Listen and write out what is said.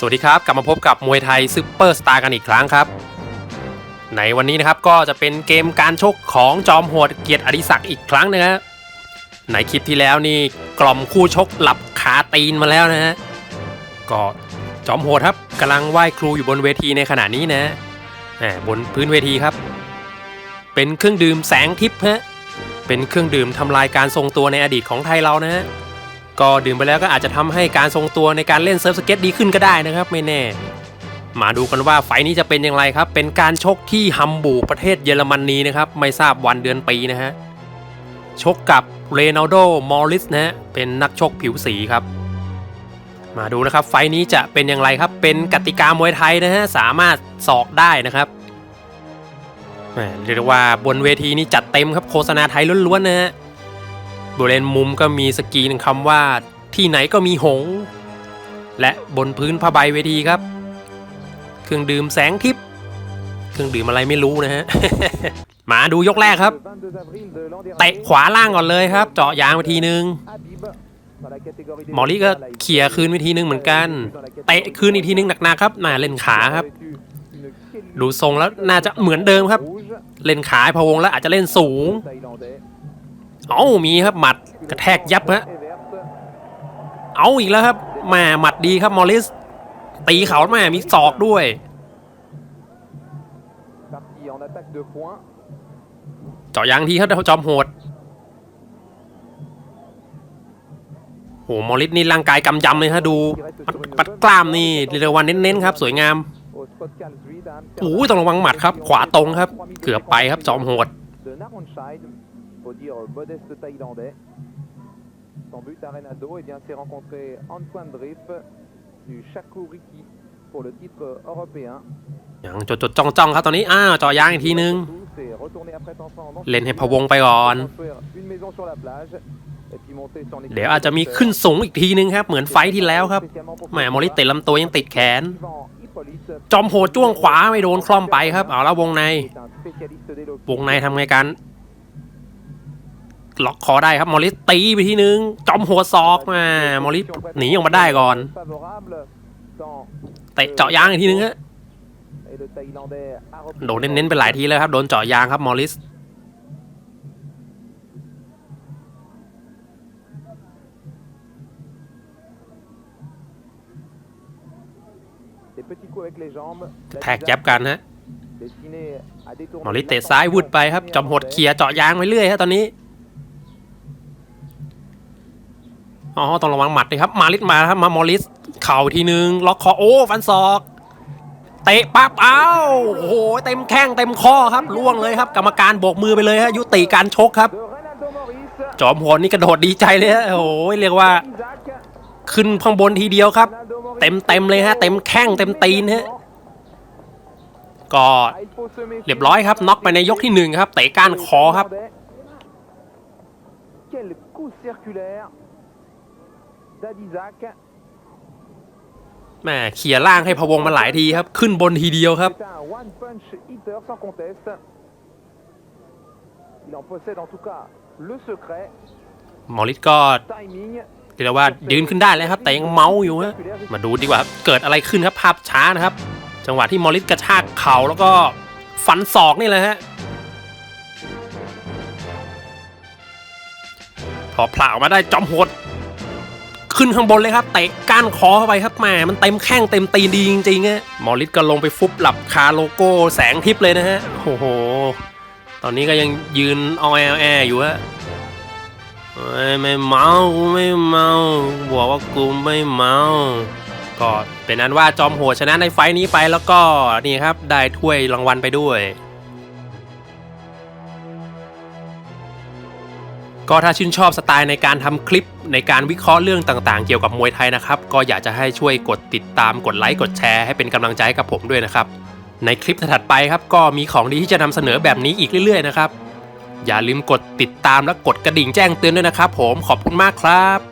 สวัสดีครับ กลับมาพบกับมวยไทยซุปเปอร์สตาร์กันอีกครั้งครับ ในวันนี้นะครับก็จะเป็นเกมการชกของจอมโหดเกียรติอดิศักดิ์อีกครั้งนะฮะในคลิปที่แล้วนี่กล่อมคู่ชกหลับขาตีนมาแล้วนะฮะก็จอมโหดครับกำลังไหว้ครูอยู่บนเวทีในขณะนี้นะแหมบนพื้นเวทีครับ เป็นเครื่องดื่มแสงทิพย์ฮะเป็นเครื่องดื่มทำลายการทรงตัวในอดีตของไทยเรานะฮะ ก็ดื่มไปแล้วก็อาจจะทำให้การทรงตัวในการเล่นเซิร์ฟสเก็ตดีขึ้นก็ได้นะครับ ไม่แน่ มาดูกันว่าไฟนี้จะเป็นอย่างไรครับ เป็นการชกที่ฮัมบูร์ประเทศเยอรมนนีนะครับไม่ทราบวันเดือนปีนะฮะชกกับเรนัลโดมอริสนะฮะเป็นนักชกผิวสีครับ มาดูนะครับ ไฟนี้จะเป็นอย่างไรครับ เป็นกติกามวยไทยนะฮะสามารถสอกได้นะครับเรียกว่าบนเวทีนี้จัดเต็มครับโฆษณาไทยล้วนๆนะฮะ บริเวณมุมก็มีสกรีนคำว่าที่ไหนก็มีหง และบนพื้นผ้าใบเวทีครับ เครื่องดื่มแสงทิพย์เครื่องดื่มอะไรไม่รู้นะฮะมาดูยกแรกครับเตะขวาล่างก่อนเลยครับ เจาะยางไปทีนึงหมอลี่ก็เขี่ยคืนไปทีนึงเหมือนกันเตะคืนอีกทีนึงหนักๆครับน่าเล่นขาครับ ดูทรงแล้วน่าจะเหมือนเดิมครับ เล่นขาพะวงแล้วอาจจะเล่นสูง เอ้ามีครับหมัดกระแทกยับฮะเอาอีกแล้วครับมาหมัดดีครับมอริส ตีเขาแมามีศอกด้วยเจาะยางทีครับจอมโหดโหมอริสนี่ร่างกายกำยำเลยฮะดูปัดกล้ามนี่เรียกว่าเน้นๆครับ สวยงามโอ้ยต้องระวังหมัดครับ ขวาตรงครับ เกือบไปครับจอมโหด faut dire modeste thaïlandais. Son but à Renado, eh bien, c'est rencontrer Antoine Driff du Chakouriki pour le titre européen. อย่างจดจดจ้องจ้องๆครับตอนนี้ อ้าวเจาะยางอีกทีนึง Tous et retourner après Tantan en เล่นให้พะวงไปก่อน construire une maison sur la plage et puis monter son เดี๋ยวอาจจะมีขึ้นสูงอีกทีนึงครับ เหมือนไฟท์ที่แล้วครับ แหมมอริสเตะลำตัวยังติดแขน จอมโหดจ้วงขวาไม่โดนคล่อมไปครับ เอาแล้ววงใน วงในทำไงกัน ล็อกคอได้ครับมอริสตีไปทีนึง จอมโหดศอกมามอริสหนีออกมาได้ก่อนเตะเจาะยางอีกทีนึงฮะโดนเน้นๆไปหลายทีแล้วครับ โดนเจาะยางครับมอริสแท็กยับกันฮะมอริสเตะซ้ายวุดไปครับ จอมหดเคลียร์เจาะยางไปเรื่อยฮะตอนนี้ อ๋อต้องระวังหมัดเลยครับ มาริสมาครับมามอริสเข่าทีนึง ล็อกคอโอ้ฟันศอกเตะปั๊บเอ้าโอ้โหเต็มแข้งเต็มข้อครับล่วงเลยครับกรรมการโบกมือไปเลยฮะยุติการชกครับ จอมโหดนี่กระโดดดีใจเลยฮะโอ้โหเรียกว่า ขึ้นข้างบนทีเดียวครับ เต็มเต็มเลยฮะ เต็มแข้งเต็มตีนฮะก็เรียบร้อยครับน็อกไปในยกที่หนึ่งครับเตะก้านคอครับ แหม่เขี่ยล่างให้พะวงมาหลายทีครับ ขึ้นบนทีเดียวครับ C'est un one punch hitter sans conteste. Il en possède en tout cas le secret, หมอริสก็ timing. เรียกได้ว่ายืนขึ้นได้แล้วครับ แต่ยังเมาอยู่ฮะมาดูดีกว่าครับเกิดอะไรขึ้นครับภาพช้านะครับ จังหวะที่มอริสกระชากเข่าแล้วก็ฟันศอกนี่แหละฮะพอผลาออกมาได้จอมโหด ขึ้นข้างบนเลยครับเตะก้านคอเข้าไปครับแหมมันเต็มแข้งเต็มตีนดีจริงๆฮะมอริสก็ลงไปฟุบหลับคาโลโก้แสงทิพย์เลยนะฮะโอ้โห ตอนนี้ก็ยังยืนอแอแออยู่ฮะไม่เมาไม่เมาบอกว่ากูไม่เมาก็เป็นนั้นว่าจอมโหดชนะในไฟท์นี้ไปแล้วก็นี่ครับได้ถ้วยรางวัลไปด้วย ก็ถ้าชื่นชอบสไตล์ในการทำคลิปในการวิเคราะห์เรื่องต่างๆ เกี่ยวกับมวยไทยนะครับ ก็อยากจะให้ช่วยกดติดตามกดไลค์กดแชร์ให้เป็นกำลังใจให้กับผมด้วยนะครับ ในคลิปถัดไปครับก็มีของดีที่จะนำเสนอแบบนี้อีกเรื่อยๆนะครับ อย่าลืมกดติดตามและกดกระดิ่งแจ้งเตือนด้วยนะครับ ผมขอบคุณมากครับ